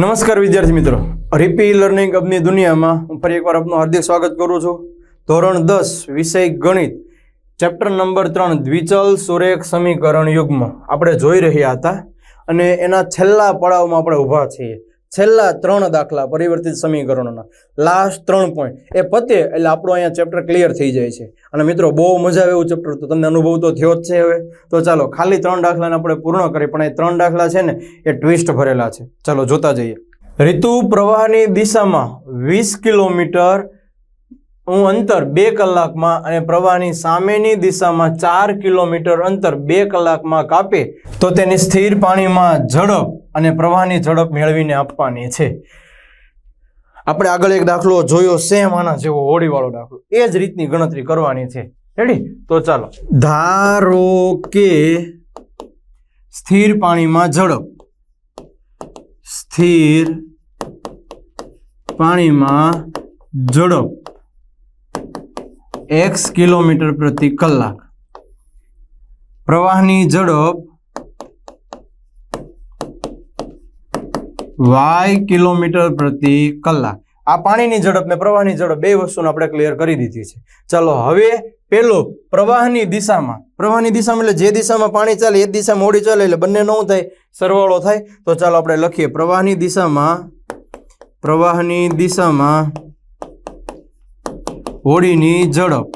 નમસ્કાર વિદ્યાર્થી મિત્રો. રીપી લર્નિંગ અબની દુનિયામાં હું ફરી એકવાર આપનું હાર્દિક સ્વાગત કરું છું. ધોરણ દસ, વિષય ગણિત. ચેપ્ટર નંબર ત્રણ, દ્વિચલ સુરેખ સમીકરણ યુગ્મ. આપણે જોઈ રહ્યા હતા અને એના છેલ્લા પડાવમાં આપણે ઊભા છીએ. છેલ્લા ત્રણ દાખલા પરિવર્તિત સમીકરણોના. લાસ્ટ ત્રણ પોઈન્ટ એ પતે એટલે આપણું અહીંયા ચેપ્ટર ક્લિયર થઈ જાય છે. અને મિત્રો, બહુ મજા આવે એવું ચેપ્ટર તો તમને અનુભવ તો થયો જ છે હવે. તો ચાલો, ખાલી ત્રણ દાખલાને આપણે પૂર્ણ કરીએ, પણ એ ત્રણ દાખલા છે ને, એ ટ્વિસ્ટ ભરેલા છે. ચાલો, જોતા જઈએ. ઋતુ પ્રવાહની દિશામાં વીસ કિલોમીટર નું અંતર બે કલાકમાં અને પ્રવાહની સામેની દિશામાં ચાર કિલોમીટર અંતર બે કલાકમાં કાપે, તો તેની સ્થિર પાણીમાં ઝડપ અને પ્રવાહની ઝડપ મેળવીને આપવાની છે. આપણે આગળ એક દાખલો જોયો, સેમ આના જેવો હોળીવાળો દાખલો. એ જ રીતની ગણતરી કરવાની છે. રેડી તો ચાલો. ધારો કે સ્થિર પાણીમાં ઝડપ. સ્થિર પાણીમાં ઝડપ. એક્સ કિલોમીટર પ્રતિ કલાક. પ્રવાહની ઝડપ વાય કિલોમીટર પ્રતિ કલાક. આ પાણીની ઝડપ ને પ્રવાહની ઝડપ બે વસ્તુને આપણે ક્લિયર કરી દીધી છે. ચાલો હવે પેલો પ્રવાહની દિશામાં. પ્રવાહની દિશામાં એટલે જે દિશામાં પાણી ચાલે એ દિશામાં ઓડી ચાલે એટલે બંને નું થાય, સરવાળો થાય. તો ચાલો આપણે લખીએ પ્રવાહની દિશામાં પ્રવાહની દિશામાં હોડીની ઝડપ.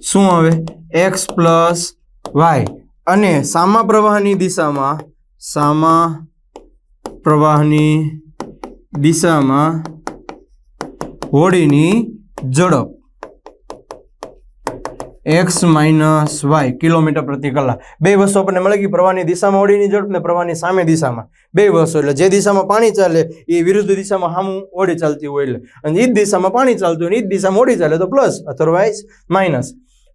શું આવે? X plus y. અને સામા પ્રવાહની દિશામાં, સામા પ્રવાહની દિશામાં હોડીની ઝડપ. એક્સ માઇનસ વાય કિલોમીટર પ્રતિ કલાક. બે વસ્તુ આપણને મળે કે પ્રવાહની દિશામાં, ઓડીની ઝડપ ને પ્રવાહની સામે દિશામાં. બે વસ્તુ એટલે જે દિશામાં પાણી ચાલે એ વિરુદ્ધ દિશામાં સામું ઓડી ચાલતી હોય એટલે. અને એ જ દિશામાં પાણી ચાલતું હોય એ જ દિશામાં ઓડી ચાલે તો પ્લસ અધરવાઇઝ માઇનસ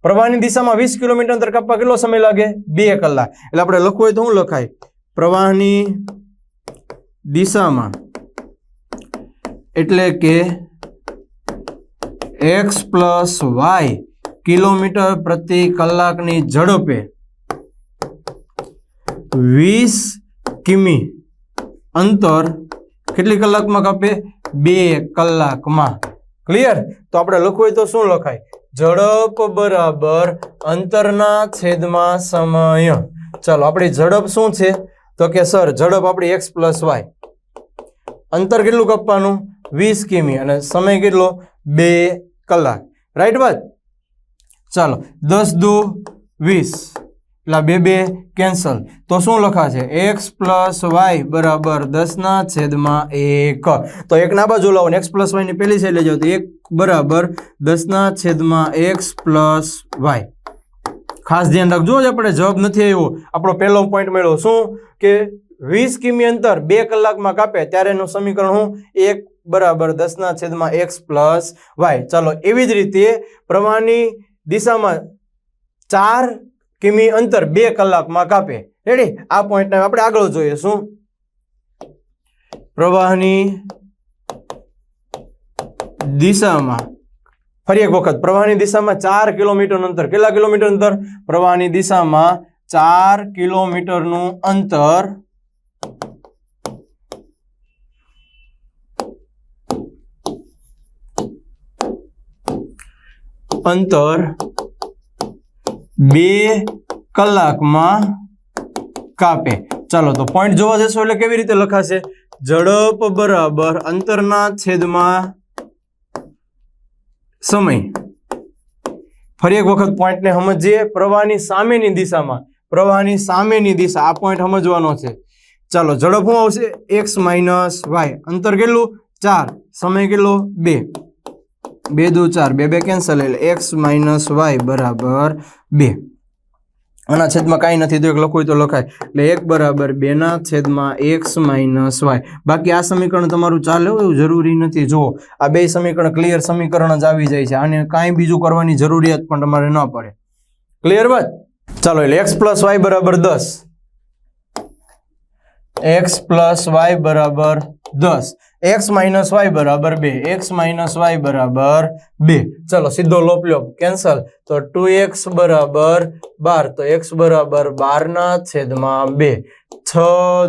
પ્રવાહની દિશામાં વીસ કિલોમીટર અંતર કાપવા કેટલો સમય લાગે? બે કલાક. એટલે આપણે લખવું હોય તો શું લખાય? પ્રવાહની દિશામાં એટલે કે એક્સ પ્લસ વાય કિલોમીટર પ્રતિ કલાકની ઝડપે વીસ કિમી અંતર કેટલી કલાકમાં કાપે? બે કલાકમાં. ક્લિયર તો આપણે લખવું હોય તો શું લખાય? ઝડપ બરાબર અંતરના છેદમાં સમય. ચાલો, આપણી ઝડપ શું છે? તો કે, સર, ઝડપ આપણી એક્સ પ્લસ વાય. અંતર કેટલું કાપવાનું? વીસ કિમી. અને સમય કેટલો? બે કલાક. રાઈટ વાત ચાલો, દસ દુ વીસ. એટલે બે બે કેન્સલ તો શું લખાશે? એક્સ પ્લસ વાય બરાબર દસના છેદમાં એક. તો એક ના બાજુ લાવો એક્સ પ્લસ વાયની પહેલી સાઈડ લઈ જાઓ તો એક બરાબર દસના છેદમાં એક્સ પ્લસ વાય ખાસ ધ્યાન રાખજો આપણે જવાબ નથી આવ્યો. આપણો પહેલો પોઈન્ટ મળ્યો. શું? કે વીસ કિમી અંતર બે કલાકમાં કાપે, ત્યારે એનું સમીકરણ હું એક બરાબર દસના છેદમાં એક્સ પ્લસ વાય ચાલો, એવી જ રીતે પ્રવાહની દિશામાં ચાર કિમી અંતર બે કલાકમાં કાપે. રેડી આ પોઈન્ટને આપણે આગળ જોઈએ શું પ્રવાહની દિશામાં ફરી એક વખત. પ્રવાહની દિશામાં ચાર કિલોમીટર અંતર. કેટલા કિલોમીટર અંતર? પ્રવાહની દિશામાં ચાર કિલોમીટરનું અંતર અંતર બે કલાકમાં કાપે. ચાલો, તો પોઈન્ટ જોવા જશો એટલે કેવી રીતે લખાશે? ઝડપ બરાબર અંતરના છેદમાં સમય. ફરી એક વખત પોઈન્ટને સમજીએ. પ્રવાહની સામેની દિશામાં, પ્રવાહની સામેની દિશા, આ પોઈન્ટ સમજવાનો છે. ચાલો, ઝડપ શું આવશે? એક્સ માઇનસ વાય અંતર કેટલું? ચાર. સમય કેટલો? બે. બે દુ ચાર, બે બે કેન્સલ એટલે એક્સ માઇનસ વાય બરાબર બે. આના છેદમાં કાંઈ નથી તો એક લખવું તો લખાય. એટલે એક બરાબર બેના છેદમાં એક્સ માઇનસ વાય બાકી આ સમીકરણ તમારું ચાલે એવું જરૂરી નથી. જુઓ, આ બે સમીકરણ ક્લિયર સમીકરણ જ આવી જાય છે. આને કાંઈ બીજું કરવાની જરૂરિયાત પણ તમારે ન પડે. ક્લિયર વાત? ચાલો, એટલે એક્સ પ્લસ વાય બરાબર દસ. એક્સ પ્લસ વાય બરાબર દસ એક્સ માઇનસ વાય બરાબર બે એક્સ માઇનસ વાય બરાબર બે ચલો સીધો લોપ લો કેન્સલ તો ટુ એક્સ બરાબર બાર તો એક્સ બરાબર બારના છેદમાં બે છ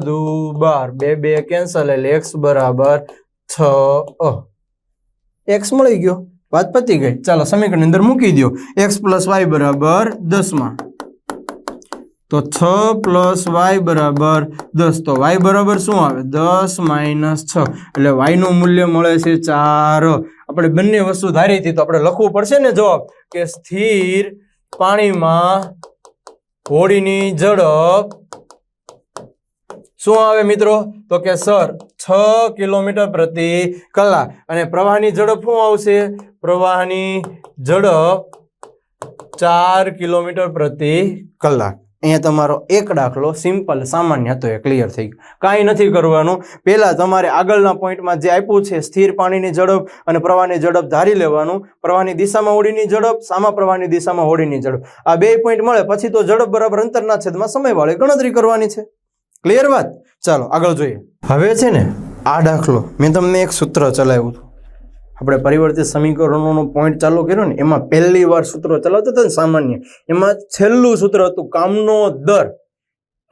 દુ બાર બે બે કેન્સલ એટલે એક્સ બરાબર છ અ એક્સ મળી ગયો વાત પતી ગઈ ચાલો સમીકરણ અંદર મૂકી દો એક્સ પ્લસ વાય બરાબર દસમાં તો છ પ્લસ વાય બરાબર દસ. તો વાય બરાબર શું આવે? દસ માઇનસ છ. એટલે વાયનું મૂલ્ય મળે છે ચાર. આપણે બંને વસ્તુ ધારી હતી તો આપણે લખવું પડશે ને જવાબ? કે સ્થિર પાણીમાં હોડીની ઝડપ શું આવે મિત્રો? તો કે સર, છ કિલોમીટર પ્રતિ કલાક. અને પ્રવાહની ઝડપ શું આવશે? પ્રવાહની ઝડપ ચાર કિલોમીટર પ્રતિ કલાક. અહીંયા તમારો એક દાખલો સિમ્પલ સામાન્ય હતો, એ ક્લિયર થઈ ગયો. કાંઈ નથી કરવાનું. પહેલાં તમારે આગળના પોઈન્ટમાં જે આપ્યું છે, સ્થિર પાણીની ઝડપ અને પ્રવાહની ઝડપ ધારી લેવાનું. પ્રવાહની દિશામાં હોડીની ઝડપ, સામા પ્રવાહની દિશામાં હોડીની ઝડપ. આ બે પોઈન્ટ મળે, પછી તો ઝડપ બરાબર અંતરના છેદમાં સમયવાળી ગણતરી કરવાની છે. ક્લિયર વાત? ચાલો, આગળ જોઈએ. હવે છે ને, આ દાખલો, મેં તમને એક સૂત્ર ચલાવ્યું હતું. આપણે પરિવર્તિત સમીકરણોનો પોઈન્ટ ચાલુ કર્યો ને, એમાં પહેલી વાર સૂત્રો ચલાવતા હતા ને સામાન્ય. એમાં છેલ્લું સૂત્ર હતું કામનો દર.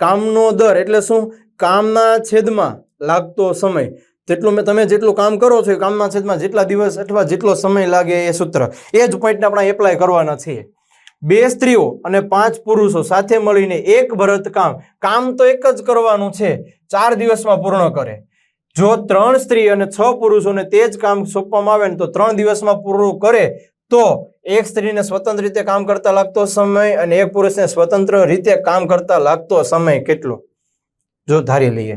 કામનો દર એટલે શું? કામના છેદમાં લાગતો સમય. જેટલું મેં, તમે જેટલું કામ કરો છો એ કામના છેદમાં જેટલા દિવસ અથવા જેટલો સમય લાગે એ સૂત્ર. એ જ પોઈન્ટને આપણે એપ્લાય કરવાના છીએ. બે સ્ત્રીઓ અને પાંચ પુરુષો સાથે મળીને એક ભરત કામ કામ તો એક જ કરવાનું છે. ચાર દિવસમાં પૂર્ણ કરે. જો ત્રણ સ્ત્રી અને છ પુરુષોને તે જ કામ સોંપવામાં આવે ને તો ત્રણ દિવસમાં પૂરું કરે, તો એક સ્ત્રીને સ્વતંત્ર રીતે કામ કરતા લાગતો સમય અને એક પુરુષને સ્વતંત્ર રીતે કામ કરતા લાગતો સમય કેટલો? જો ધારી લઈએ.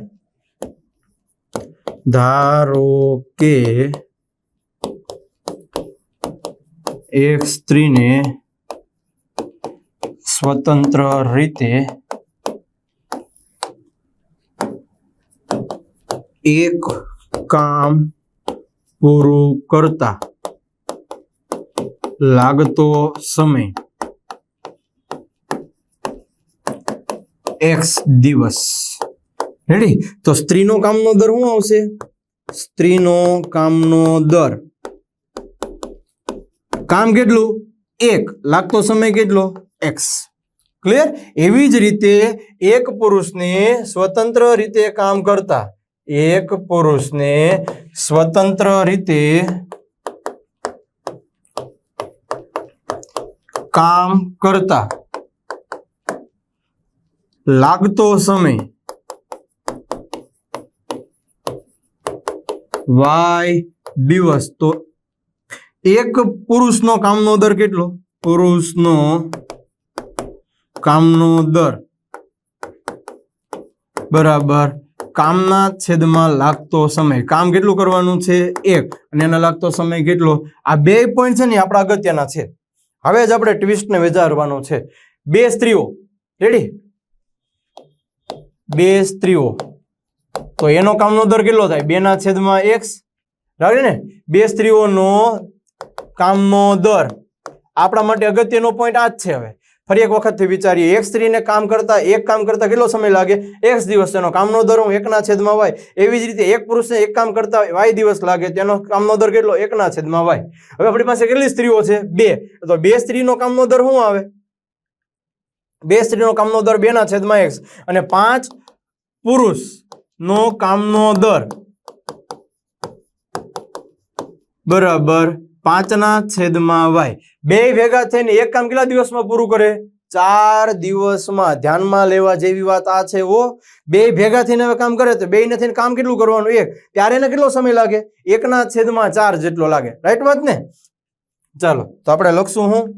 ધારો કે એક સ્ત્રીને સ્વતંત્ર રીતે એક કામ પૂરું કરતા લાગતો સમય. એક્સ દિવસ. રેડી તો સ્ત્રીનો કામનો દર શું આવશે? સ્ત્રીનો કામનો દર. કામ કેટલું? એક. લાગતો સમય કેટલો? એક્સ ક્લિયર એવી જ રીતે એક પુરુષને સ્વતંત્ર રીતે કામ કરતા એક પુરુષને સ્વતંત્ર રીતે કામ કરતા લાગતો સમય વાય દિવસ. તો એક પુરુષનો કામનો દર કેટલો? પુરુષનો કામનો દર. બરાબર. કામના છેદમાં લાગતો સમય. કામ કેટલું કરવાનું છે? એક. અને એના લાગતો સમય કેટલો? આ બે પોઈન્ટ છે ને આપણા અગત્યના છે. હવે જ આપણે ટ્વિસ્ટને વિચારવાનો છે. બે સ્ત્રીઓ. રેડી બે સ્ત્રીઓ. તો એનો કામનો દર કેટલો થાય? બેના છેદમાં એક્સ રાઈટ ને? બે સ્ત્રીઓનો કામનો દર. આપણા માટે અગત્યનો પોઈન્ટ આ જ છે હવે. ફરી એક વખતથી વિચારીએ, એક સ્ત્રીને કામ કરતા, એક કામ કરતા કેટલો સમય લાગે? એક દિવસ તેનો કામનો દર હું એકના છેદમાં વાય. એવી જ રીતે એક પુરુષને એક કામ કરતા વાય દિવસ લાગે, તેનો કામનો દર કેટલો? એકના છેદમાં વાય. હવે આપણી પાસે કેટલી સ્ત્રીઓ છે? બે. તો બે સ્ત્રીનો કામનો દર શું આવે? બે સ્ત્રીનો કામનો દર બેના છેદમાં એક્સ અને પાંચ પુરુષનો કામનો દર. બરાબર. પાંચના છેદમાં વાય. બે ભેગા થઈને એક કામ કેટલા દિવસમાં પૂરું કરે? ચાર દિવસમાં. ધ્યાનમાં લેવા જેવી વાત આ છે ઓ બે ભેગા થઈને હવે કામ કરે તો બે ને થઈને કામ કેટલું કરવાનું? એક. ત્યારે એને કેટલો સમય લાગે? એકના છેદમાં ચાર જેટલો લાગે. રાઈટ વાત ને? ચાલો, તો આપણે લખશું હું.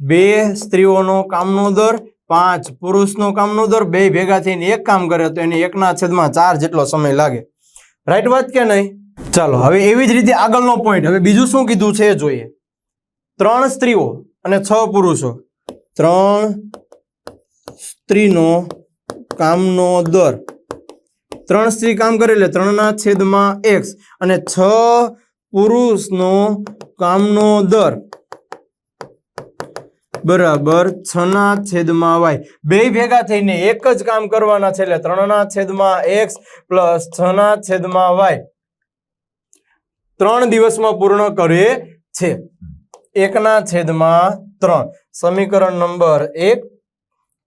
બે સ્ત્રીઓનો કામનો દર, પાંચ પુરુષનો કામનો દર, બે ભેગા થઈને એક કામ કરે તો એને એકના છેદમાં ચાર જેટલો સમય લાગે. રાઈટ વાત કે નહીં? ચાલો, હવે એવી જ રીતે આગળનો પોઈન્ટ હવે બીજું શું કીધું છે જોઈએ. ત્રણ સ્ત્રીઓ અને છ પુરુષો. ત્રણ સ્ત્રીનો કામનો દર. ત્રણ સ્ત્રી કામ કરે એટલે ત્રણના છેદમાં એક્સ અને છ પુરુષનો કામનો દર. બરાબર છ ના છેદમાં વાય. બે ભેગા થઈને એક જ કામ કરવાના છે એટલે ત્રણના છેદમાં એક્સ પ્લસ છ ના છેદમાં વાય. ત્રણ દિવસમાં પૂર્ણ કરે છે. એકના છેદમાં ત્રણ. સમીકરણ નંબર એક,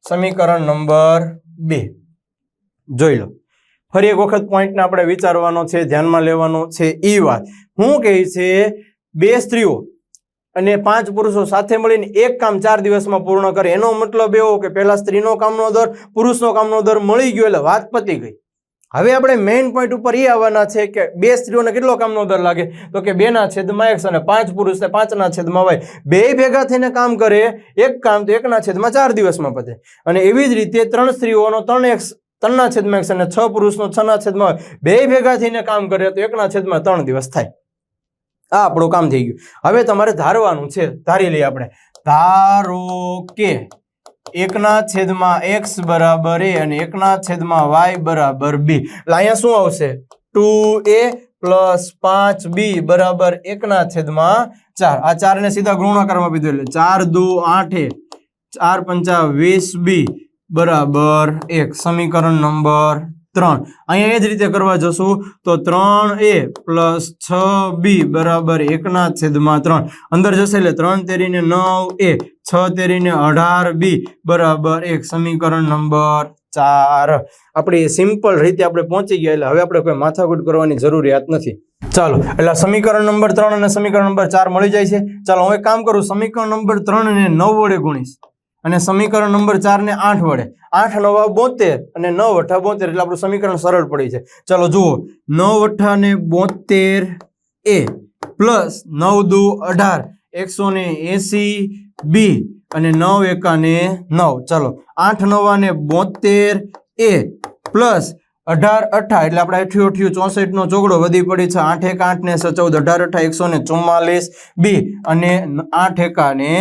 સમીકરણ નંબર બે. જોઈ લો. ફરી એક વખત પોઈન્ટને આપણે વિચારવાનો છે, ધ્યાનમાં લેવાનો છે એ વાત. હું કહે છે, બે સ્ત્રીઓ અને પાંચ પુરુષો સાથે મળીને એક કામ ચાર દિવસમાં પૂર્ણ કરે. એનો મતલબ એવો કે પહેલા સ્ત્રીનો કામનો દર, પુરુષનો કામનો દર મળી ગયો એટલે વાત પતી ગઈ. હવે આપણે મેઇન પોઈન્ટ ઉપર એ આવવાના છે કે બે સ્ત્રીઓને કેટલો કામનો દર લાગે? તો કે બેના છેદમાં એક્સ અને પાંચ પુરુષ પાંચના છેદમાં હોય બે ભેગા થઈને કામ કરે, એક કામ તો એકના છેદમાં ચાર દિવસમાં પતે. અને એવી જ રીતે ત્રણ સ્ત્રીઓનો ત્રણ એક્સ ત્રણના છેદમાં એક્સ અને છ પુરુષનો છના છેદમાં વાય બે ભેગા થઈને કામ કરે તો એકના છેદમાં ત્રણ દિવસ થાય. આ આપણું કામ થઈ ગયું. હવે તમારે ધારવાનું છે. ધારી લઈએ આપણે. ધારો કે એકના છેદમાં એક્સ બરાબર એ અને એકના છેદમાં વાય બરાબર બી. એટલે અહીંયા શું આવશે? ટુ એ પ્લસ પાંચ બી બરાબર એકના છેદમાં ચાર. આ ચારને સીધા ગુણાકારમાં પીધું એટલે ચાર દુ આઠે ચાર પંચા વીસ બી બરાબર એક. સમીકરણ નંબર ત્રણ. અહીંયા એ જ રીતે કરવા જશું તો ત્રણ એ પ્લસ છ બી બરાબર એકના છેદમાં ત્રણ. અંદર જશે એટલે ત્રણ તેરીને નવ એ, છ તેરીને અઢાર બી બરાબર એક. સમીકરણ નંબર ચાર. આપણી સિમ્પલ રીતે આપણે પહોંચી ગયા એટલે હવે આપણે કોઈ માથાકૂટ કરવાની જરૂરિયાત નથી. ચાલો, એટલે સમીકરણ નંબર ત્રણ અને સમીકરણ નંબર ચાર મળી જાય છે. ચાલો, હું એક કામ કરું, સમીકરણ નંબર ત્રણ ને નવ વડે ગુણીશ. અને સમીકરણ નંબર ચારને આઠ વડે. આઠ નવા બોતેર અને નવ અઠા બોતેર એટલે આપણું સમીકરણ સરળ પડી છે. ચાલો જુઓ. નવ અઠા ને બોતેર એ પ્લસ નવ દુ અઢાર, એકસો ને એસી બી અને નવ એકાને નવ. ચાલો, આઠ નવા ને બોતેર એ પ્લસ અઢાર અઠા એટલે આપણે અઠ્યું અઠ્યું ચોસઠનો ચોગડો વધી પડી છે. આઠ એક આઠ ને ચૌદ, અઢાર અઠા એકસો ને ચુમ્માલીસ બી અને આઠ એકાને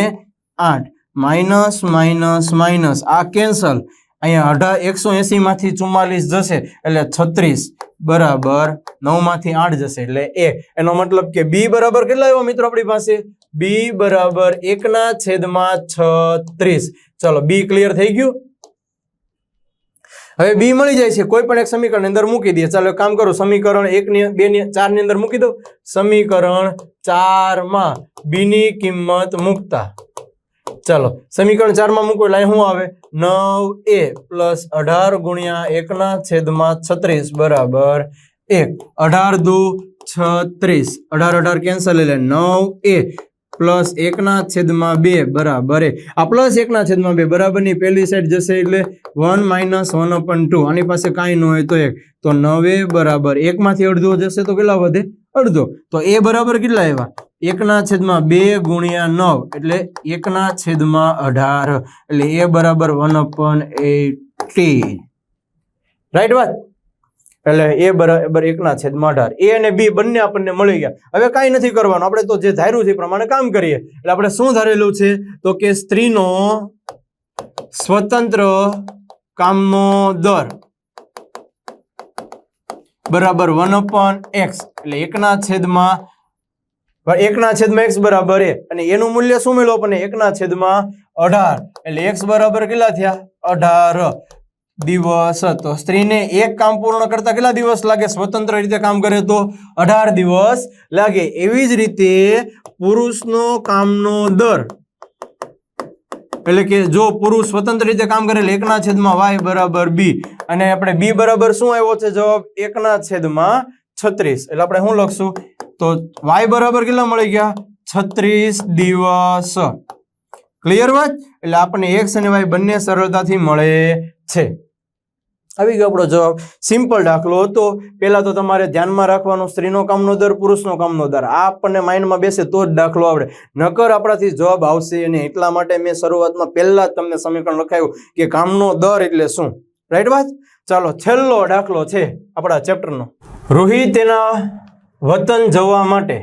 આઠ. Minus minus minus. આ કેન્સલ. અહીંયા અઢાર એકસો એંસીમાંથી ચુમ્માલીસ જશે, એટલે છત્રીસ બરાબર નવમાંથી આઠ જશે, એટલે એ. એનો મતલબ કે બી બરાબર કેટલા આવ્યો મિત્રો આપણી પાસે? બી બરાબર એકના છેદમાં છત્રીસ. ચલો, બી ક્લિયર થઈ ગયું? હવે બી મળી જાય છે, કોઈ પણ એક સમીકરણ અંદર મૂકી દઈએ. ચાલો કામ કરો, સમીકરણ એક ની બે ની ચારની અંદર મૂકી દો સમીકરણ ચારમાં બીની કિંમત મૂકતા. ચાલો, સમીકરણ ચારમાં મૂકો એટલે શું આવે? નવ એ પ્લસ અઢાર ગુણ્યા એકના છેદમાં છત્રીસ બરાબર એક. અઢાર દુ છત્રીસ. અઢાર અઢાર કેન્સલ એટલે નવ એ પ્લસ એકના છેદમાં બે બરાબર એ. આ પ્લસ એકના છેદમાં બે બરાબરની પહેલી સાઈડ જશે એટલે one minus one upon two. આની પાસે કાંઈ ન હોય તો એક. તો નવે બરાબર એકમાંથી અડધો જશે તો કેટલા વધે? અડધો. તો એ બરાબર કેટલા આવ્યા? એકના છેદમાં બે ગુણ્યા નવ એટલે એકના છેદમાં અઢાર એટલે એ બરાબર વન અપન એટી. રાઈટ વાત? એટલે એ બરાબર એકના છેદમાં અઢાર. એ અને બી બંને આપણને મળી ગયા. હવે કાંઈ નથી કરવાનું. આપણે તો જે ધાર્યું છે એ પ્રમાણે કામ કરીએ. એટલે આપણે શું ધારેલું છે? તો કે સ્ત્રીનો સ્વતંત્ર કામનો દર બરાબર વન અપન એક્સ. એટલે એકના છેદમાં એકના છેદમાં એક્સ બરાબર એ અને એનું મૂલ્ય શું મળ્યું આપણને? એકના છેદમાં અઢાર. એટલે એક્સ બરાબર કેટલા થયા? અઢાર. દિવસ. તો સ્ત્રીને એક કામ પૂર્ણ કરતા કેટલા દિવસ લાગે? સ્વતંત્ર રીતે કામ કરે તો અઢાર દિવસ લાગે. એવી જ રીતે પુરુષનો કામનો દર. એટલે કે જો પુરુષ સ્વતંત્ર રીતે કામ કરે એટલે એકના છેદમાં વાય બરાબર બી. અને આપણે બી બરાબર શું આવ્યો છે? જવાબ એકના છેદમાં છત્રીસ. એટલે આપણે શું લખશું? તો વાય બરાબર કેટલા મળી ગયા? છત્રીસ દિવસ. ક્લિયર વાત? એટલે આપણને એક્સ અને વાય બંને સરળતાથી મળે છે. આવી ગયો આપણો જવાબ. સિમ્પલ દાખલો હતો. પહેલાં તો તમારે ધ્યાનમાં રાખવાનો સ્ત્રીનો કામનો દર, પુરુષનો કામનો દર. આ આપણને માઇન્ડમાં બેસે તો જ દાખલો આવડે. નકર આપણાથી જવાબ આવશે નહીં. એટલા માટે મેં શરૂઆતમાં પહેલાં જ તમને સમીકરણ લખાયું કે કામનો દર એટલે શું? રાઈટ વાત? ચાલો, છેલ્લો દાખલો છે આપણા ચેપ્ટરનો રોહિત તેના વતન જવા માટે.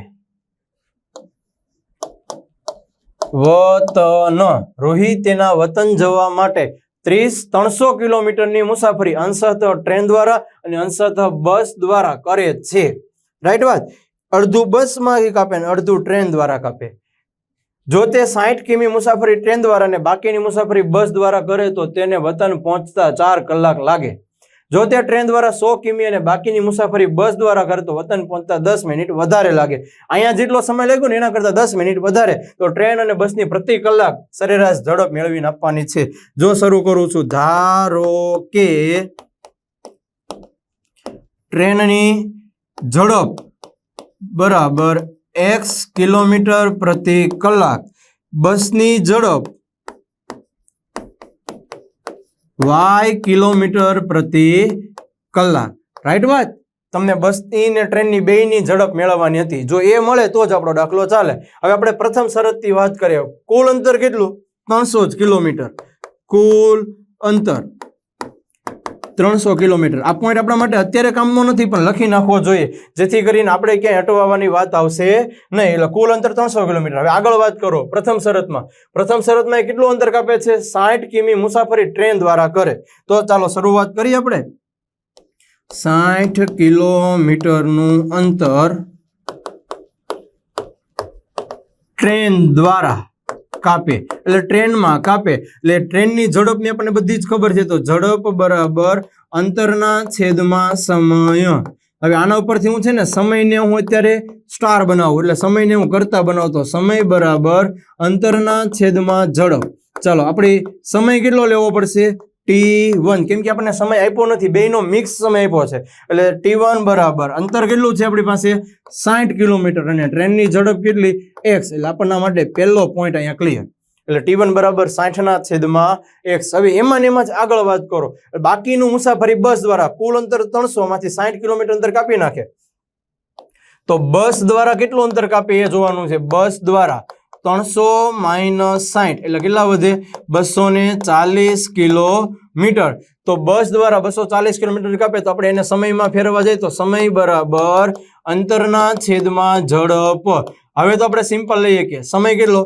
વતન. રૂહી તેના વતન જવા માટે ત્રીસ ત્રણસો કિલોમીટરની મુસાફરી અંશત ટ્રેન દ્વારા અને અંશત બસ દ્વારા કરે છે. રાઈટ વાત? અડધું બસમાં કાપે ને અડધું ટ્રેન દ્વારા કાપે. જો તે સાઠ કિમી મુસાફરી ટ્રેન દ્વારા અને બાકીની મુસાફરી બસ દ્વારા કરે તો તેને વતન પહોંચતા ચાર કલાક લાગે. જો તે ટ્રેન દ્વારા સો કિમી અને બાકીની મુસાફરી બસ દ્વારા કરે તો વતન પહોંચતા દસ મિનિટ વધારે લાગે. અહીંયા જેટલો સમય લાગ્યો ને એના કરતાં દસ મિનિટ વધારે. તો ટ્રેન અને બસની પ્રતિ કલાક સરેરાશ ઝડપ મેળવીને આપવાની છે. જો શરૂ કરું છું. ધારો કે ટ્રેનની ઝડપ બરાબર એક્સ કિલોમીટર પ્રતિ કલાક. બસની ઝડપ વાય કિલોમીટર પ્રતિ કલાક. રાઈટ વાત? તમને બસની ને ટ્રેનની બેયની ઝડપ મેળવવાની હતી. જો એ મળે તો જ આપણો દાખલો ચાલે. હવે આપણે પ્રથમ શરતથી વાત કરીએ. કુલ અંતર કેટલું? ત્રણસો જ કિલોમીટર. કુલ અંતર. ત્રણસો કિલોમીટર. આ પોઈન્ટ આપણા માટે અત્યારે કામનો નથી, પણ લખી નાખવો જોઈએ. જેથી કરીને આપણે ક્યાંય હટવાની વાત આવશે નહીં. એટલે કુલ અંતર ત્રણસો કિલોમીટર. હવે આગળ વાત કરો. પ્રથમ શરતમાં. પ્રથમ શરતમાં એ કેટલું અંતર કાપે છે? સાઠ કિમી મુસાફરી ટ્રેન દ્વારા કરે. તો ચાલો શરૂઆત કરીએ આપણે. સાઠ કિલોમીટરનું અંતર ટ્રેન દ્વારા. કાપે. એટલે ટ્રેનમાં કાપે. એટલે ટ્રેનની ઝડપની આપણને બધી જ ખબર છે. તો ઝડપ બરાબર અંતરના છેદમાં સમય. હવે આના ઉપરથી હું છે ને સમયને હું અત્યારે સ્ટાર બનાવું. એટલે સમયને હું કરતા બનાવતો. સમય બરાબર અંતરના છેદમાં ઝડપ. ચાલો, આપણે સમય કેટલો લેવો પડશે? ટી વન કેમ કે આપણને સમય આપ્યો નથી. બેયનો મિક્સ સમય આપ્યો છે. એટલે ટી વન બરાબર. અંતર કેટલું છે આપણી પાસે? સાઠ કિલોમીટર. અને ટ્રેનની ઝડપ કેટલી? એક્સ એટલે આપણના માટે પહેલો પોઈન્ટ અહીંયા ક્લિયર એટલે ટી વન બરાબર સાઠના છેદમાં એક્સ હવે એમાં ને એમાં જ આગળ વાત કરો. બાકીનું મુસાફરી બસ દ્વારા કુલ અંતર ત્રણસો માંથી સાઠ કિલોમીટર અંતર કાપી નાખે. તો બસ દ્વારા કેટલું અંતર કાપે એ જોવાનું છે. બસ દ્વારા ત્રણસો માઇનસ સાઠ એટલે કેટલા વધે? બસો ને ચાલીસ કિલોમીટર. તો બસ દ્વારા બસો ચાલીસ કિલોમીટર કાપે તો આપણે એને સમયમાં ફેરવા જઈએ તો સમય બરાબર અંતરના છેદમાં ઝડપ. હવે તો આપણે સિમ્પલ લઈએ કે સમય કેટલો?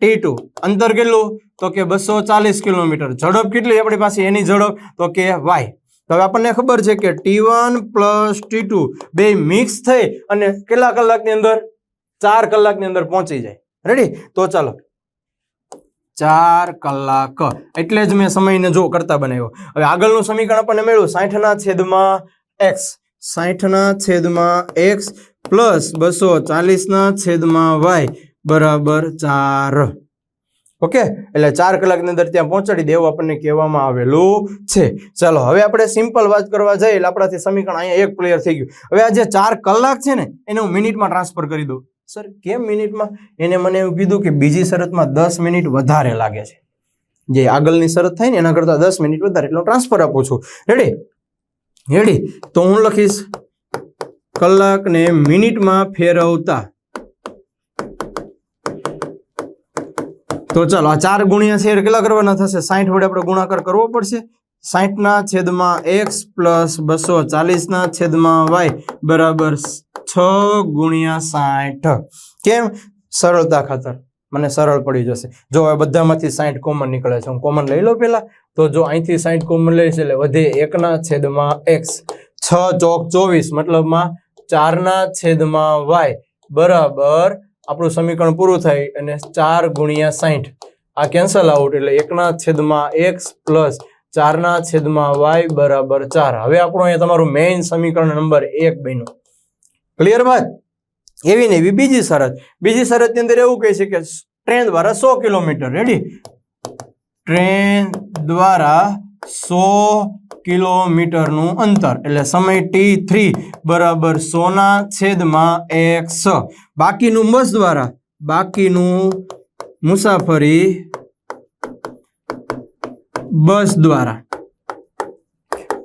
ટી ટુ અંતર કેટલું? તો કે બસો ચાલીસ કિલોમીટર. ઝડપ કેટલી આપણી પાસે? એની ઝડપ તો કે વાય. તો હવે આપણને ખબર છે કે T one plus T two બે મિક્સ થઈ અને કેટલા કલાકની અંદર? ચાર કલાકની અંદર પહોંચી જાય. રેડી તો ચાલો. ચાર કલાક. એટલે જ મેં સમયને જો કરતા બનાવ્યો. હવે આગળનું સમીકરણ આપણને મેળવ્યું સાઠના છેદમાં એક્સ. સાઠના છેદમાં એક્સ પ્લસ બસો ચાલીસના છેદમાં વાય બરાબર ચાર. ઓકે? એટલે ચાર કલાકની અંદર ત્યાં પહોંચાડી દેવું આપણને કહેવામાં આવેલું છે. ચાલો, હવે આપણે સિમ્પલ વાત કરવા જઈએ એટલે આપણાથી સમીકરણ અહીંયા એક ક્લિયર થઈ ગયું. હવે આ જે ચાર કલાક છે ને, એને હું મિનિટમાં ટ્રાન્સફર કરી દઉં. સર, કેમ મિનિટમાં? એને મને એવું કીધું કે બીજી શરતમાં દસ મિનિટ વધારે લાગે છે. જે આગળની શરત થાય ને, એના કરતાં દસ મિનિટ વધારે. એટલે ટ્રાન્સફર આપું છું. રેડી રેડી તો હું લખીશ. કલાકને મિનિટમાં ફેરવતા. તો ચાલો, આ ચાર ગુણ્યા છે કેટલા કરવાના થશે? સાઠ વડે આપણે ગુણાકાર કરવો પડશે. સાઠના છેદમાં એક્સ પ્લસ બસો ચાલીસના છેદમાં વાય બરાબર છ ગુણ્યા સાઠ કેમ? સરળતા ખાતર. મને સરળ પડી જશે. જો હવે બધામાંથી સાઠ કોમન નીકળે છે. હું કોમન લઈ લો પહેલાં. તો જો અહીંથી સાઠ કોમન લઈશ એટલે વધે એકના છેદમાં એક્સ. છ ચોક ચોવીસ મતલબમાં ચારના છેદમાં વાય બરાબર આપણું સમીકરણ પૂરું થાય અને ચાર ગુણ્યા સાઠ આ કેન્સલ આઉટ એટલે એકના છેદમાં એક્સ પ્લસ ચારના છેદમાં વાય બરાબર ચાર. હવે આપણું અહીંયા તમારું મેઇન સમીકરણ નંબર એક બન્યું. ક્લિયર વાત? એવી ને એવી બીજી શરત. બીજી શરતની અંદર એવું કહે છે કે ટ્રેન દ્વારા સો કિલોમીટર. રેડી ટ્રેન દ્વારા સો કિલોમીટરનું અંતર. એટલે સમય ટી થ્રી બરાબર સોના છેદમાં એક્સ બાકીનું બસ દ્વારા, બાકીનું મુસાફરી બસ દ્વારા.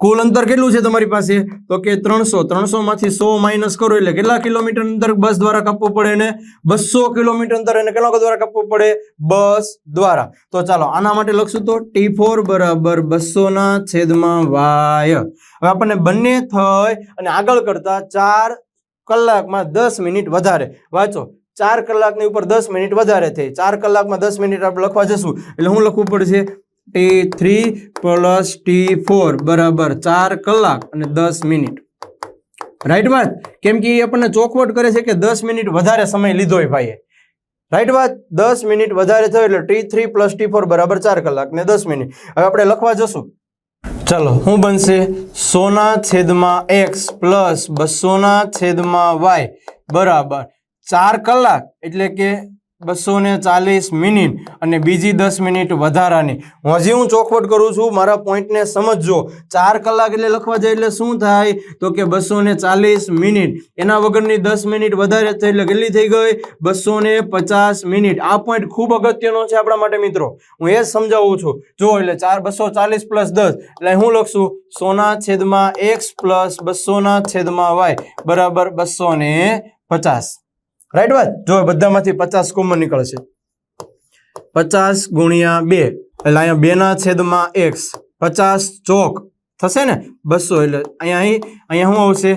કુલ અંતર કેટલું છે તમારી પાસે? તો કે ત્રણસો. ત્રણસો માંથી સો માઇનસ કરો એટલે કેટલા કિલોમીટર અંતર બસ દ્વારા કાપવું પડે ને બસો કિલોમીટર અંતર એને કેટલા દ્વારા કાપવું પડે? બસ દ્વારા. તો ચાલો, આના માટે લખશું તો ટી ફોર બરાબર બસોના છેદમાં વાય. હવે આપણને બંને થઈ અને આગળ કરતા ચાર કલાકમાં દસ મિનિટ વધારે. વાંચો. ચાર કલાકની ઉપર દસ મિનિટ વધારે થઈ ચાર કલાકમાં દસ મિનિટ આપણે લખવા જશું. એટલે હું લખવું પડશે T three plus T four બરાબર ચાર કલાક અને દસ મિનિટ. રાઈટ વાત? કેમ કે એ આપણને ચોખવટ કરે છે કે દસ મિનિટ વધારે સમય લીધો હોય ભાઈએ. રાઈટ વાત? દસ મિનિટ વધારે થયો એટલે T three plus T four બરાબર ચાર કલાક ને દસ મિનિટ. હવે આપણે લખવા જશું. ચાલો શું બનશે સોના છેદમાં એક્સ પ્લસ બસોના છેદમાં વાય બરાબર ચાર કલાક એટલે કે બસો ને ચાલીસ મિનિટ અને બીજી દસ મિનિટ વધારાની. હજી હું ચોખવટ કરું છું, મારા પોઈન્ટને સમજજો. ચાર કલાક એટલે લખવા જાય એટલે શું થાય? તો કે બસો ને ચાલીસ મિનિટ. એના વગરની દસ મિનિટ વધારે થઈ એટલે કેટલી થઈ ગઈ? બસો ને પચાસ મિનિટ. આ પોઈન્ટ ખૂબ અગત્યનો છે આપણા માટે મિત્રો. હું એ સમજાવું છું. જો એટલે ચાર બસો ચાલીસ પ્લસ દસ. એટલે હું લખશું સોના છેદમાં એક્સ પ્લસ બસોના છેદમાં વાય બરાબર બસો ને પચાસ. રાઈટ વાત જો બધામાંથી પચાસ કોમન નીકળશે. પચાસ ગુણ્યા બે, એટલે અહીંયા બેના છેદમાં એક્સ પચાસ ચોક. થશે ને? બસો, એટલે અહીંયા અહીંયા શું આવશે?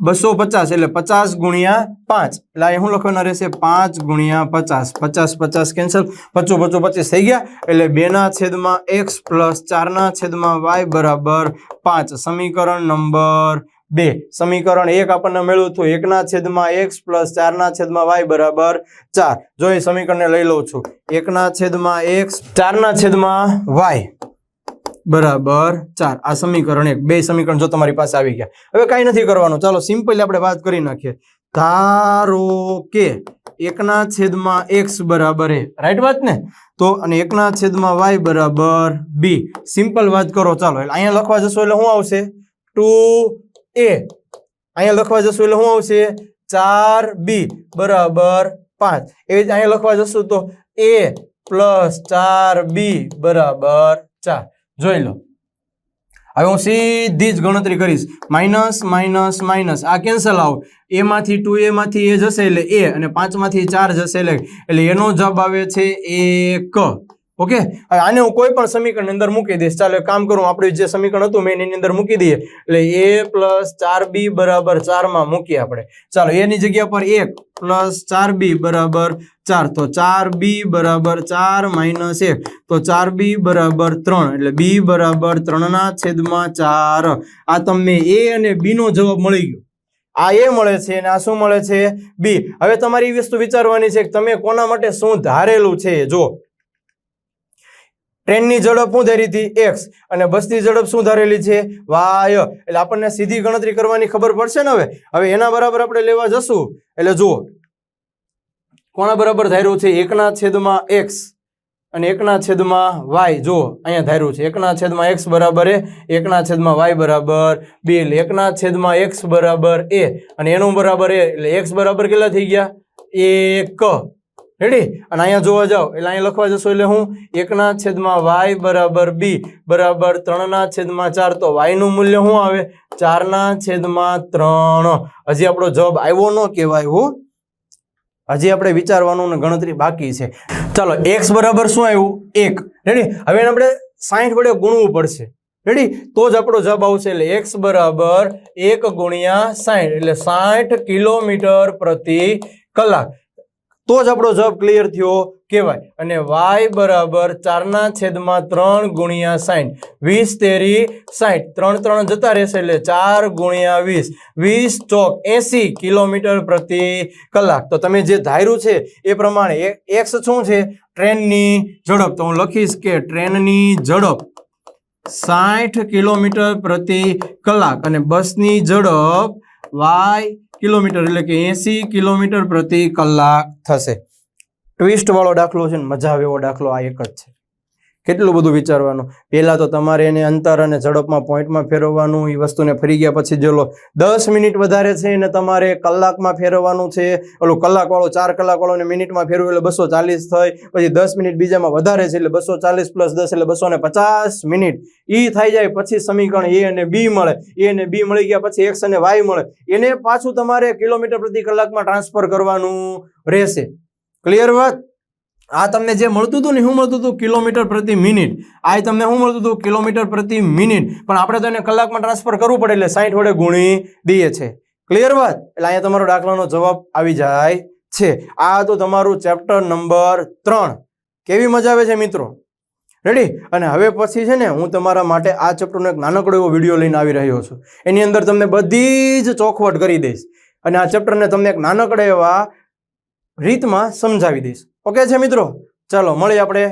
બસો પચાસ, એટલે પચાસ ગુણ્યા પાંચ. એટલે અહીંયા શું લખવાના રહેશે? પાંચ ગુણ્યા પચાસ. પચાસ પચાસ કેન્સલ પચો પચો, પચીસ થઈ ગયા. એટલે બેના છેદમાં એક્સ પ્લસ ચારના છેદમાં વાય બરાબર પાંચ. સમીકરણ નંબર બે. સમીકરણ એક આપણને મળ્યું હતું. એકના છેદમાં એક્સ પ્લસ ચારના છેદમાં વાય બરાબર ચાર. જો એ સમીકરણને લઈ લઉં છું. એકના છેદમાં એક્સ, ચારના છેદમાં વાય બરાબર ચાર. આ સમીકરણ એક. બે સમીકરણ જો તમારી પાસે આવી ગયા. હવે કાંઈ નથી કરવાનું. ચાલો સિમ્પલી આપણે વાત કરી નાખીએ. ધારો કે એકના છેદમાં એક્સ બરાબર એ. રાઈટ વાત ને? તો અને એકના છેદમાં વાય બરાબર બી. સિમ્પલ વાત કરો. ચાલો, એટલે અહીંયા લખવા જશો એટલે શું આવશે? ટુ એ અહીંયા લખવા જશું એટલે શું આવશે? ચાર બી બરાબર પાંચ. એવી જ અહીંયા લખવા જશું તો એ પ્લસ ચાર બી બરાબર ચાર. જોઈ લો. હવે હું સીધી જ ગણતરી કરીશ. માઇનસ માઇનસ માઇનસ આ કેન્સલ આવ. એમાંથી ટુ એમાંથી એ જશે એટલે એ અને પાંચમાંથી ચાર જશે એટલે એટલે એનો જવાબ આવે છે એક. ઓકે? આને હું કોઈ પણ સમીકરણની અંદર મૂકી દઈશ. ચાલો કામ કરું, આપણે જે સમીકરણ હતું મેં એની અંદર મૂકી દઈએ. એટલે એ પ્લસ ચાર બી બરાબર ચારમાં મૂકીએ આપણે. ચાલો, એની જગ્યા પર એક પ્લસ ચાર બી બરાબર ચાર. તો ચાર બી બરાબર ચાર માઇનસ એક. તો ચાર બી બરાબર ત્રણ. એટલે બી બરાબર ત્રણના છેદમાં ચાર. આ તમને એ અને બી નો જવાબ મળી ગયો. આ એ મળે છે અને આ શું મળે છે? બી. હવે તમારી વસ્તુ વિચારવાની છે કે તમે કોના માટે શું ધારેલું છે? જો ટ્રેનની ઝડપ શું ધારી હતી એક્સ અને બસની ઝડપ શું ધારેલી છે? વાય. એટલે આપણને સીધી ગણતરી કરવાની ખબર પડશે ને હવે? હવે એના બરાબર આપણે લેવા જશું. એટલે જુઓ. કોના બરાબર ધાર્યું છે? એકના છેદમાં એક્સ અને એકના છેદમાં વાય જુઓ, અહીંયા ધાર્યું છે. એકના છેદમાં એક્સ બરાબર એ, એકના છેદમાં વાય બરાબર બે. એટલે એકના છેદમાં એક્સ બરાબર એ. અને એનું બરાબર એ, એટલે એક્સ બરાબર કેટલા થઈ ગયા? એક. રેડી અને અહીંયા જોવા જાઓ. એટલે અહીંયા લખવા જશો, એટલે હું એકના છેદમાં વાય બરાબર બી બરાબર ત્રણના છેદમાં ચાર. તો વાયનું મૂલ્ય શું આવે? ચારના છેદમાં ત્રણ. હજી આપણો જવાબ આવ્યો ન કહેવાય હું. હજી આપણે વિચારવાનું ને ગણતરી બાકી છે. ચાલો, એક્સ બરાબર શું આવ્યું? એક. રેડી હવે આપણે સાઠ વડે ગુણવું પડશે. રેડી તો જ આપણો જવાબ આવશે. એટલે એક્સ બરાબર એક ગુણ્યા સાઠ એટલે સાઠ કિલોમીટર પ્રતિ કલાક. તો જ આપણો જવાબ ક્લિયર થયો કહેવાય. અને વાય બરાબર ચારના છેદમાં ત્રણ ગુણ્યા સાઠ વીસ તેરી સાઠ ત્રણ ત્રણ જતા રહેશે એટલે ચાર ગુણ્યા વીસ. વીસ ચોક એસી કિલોમીટર પ્રતિ કલાક. તો તમે જે ધાર્યું છે એ પ્રમાણે એક્સ શું છે? ટ્રેનની ઝડપ. તો હું લખીશ કે ટ્રેનની ઝડપ સાઠ કિલોમીટર પ્રતિ કલાક. અને બસની ઝડપ વાય કિલોમીટર એટલે કે એસી કિલોમીટર પ્રતિ કલાક થશે. ટ્વિસ્ટ વાળો દાખલો છે ને, મજા આવે એવો દાખલો આ એક જ છે. કેટલું બધું વિચારવાનું? પહેલાં તો તમારે એને અંતર અને ઝડપમાં પોઈન્ટમાં ફેરવવાનું એ વસ્તુને ફરી ગયા પછી જો લો, દસ મિનિટ વધારે છે એને તમારે કલાકમાં ફેરવવાનું છે. ઓલું કલાકવાળો, ચાર કલાકવાળો ને મિનિટમાં ફેરવું એટલે બસો ચાલીસ થાય પછી દસ મિનિટ બીજામાં વધારે છે એટલે બસો ચાલીસ પ્લસ દસ એટલે બસો પચાસ મિનિટ. એ થઈ જાય પછી સમીકરણ એ અને બી મળે. એ અને બી મળી ગયા પછી એક્સ અને વાય મળે. એને પાછું તમારે કિલોમીટર પ્રતિ કલાકમાં ટ્રાન્સફર કરવાનું રહેશે. ક્લિયર વાત? આ તમને જે મળતું હતું ને શું મળતું હતું? કિલોમીટર પ્રતિ મિનિટ. આ તમને શું મળતું હતું? કિલોમીટર પ્રતિ મિનિટ. પણ આપણે તો એને કલાકમાં ટ્રાન્સફર કરવું પડે એટલે સાઠ વડે ગુણી દઈએ છે. ક્લિયર વાત? એટલે અહીંયા તમારો દાખલાનો જવાબ આવી જાય છે. આ તો તમારું ચેપ્ટર નંબર ત્રણ. કેવી મજા આવે છે મિત્રો? રેડી અને હવે પછી છે ને હું તમારા માટે આ ચેપ્ટરનો એક નાનકડો એવો વીડિયો લઈને આવી રહ્યો છું. એની અંદર તમને બધી જ ચોખવટ કરી દઈશ. અને આ ચેપ્ટરને તમને એક નાનકડા એવા રીતમાં સમજાવી દઈશ. ઓકે છે મિત્રો? ચાલો મળીએ આપણે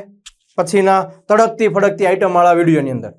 પછીના તડકતી ફડકતી આઈટમ વાળા વિડીયોની અંદર.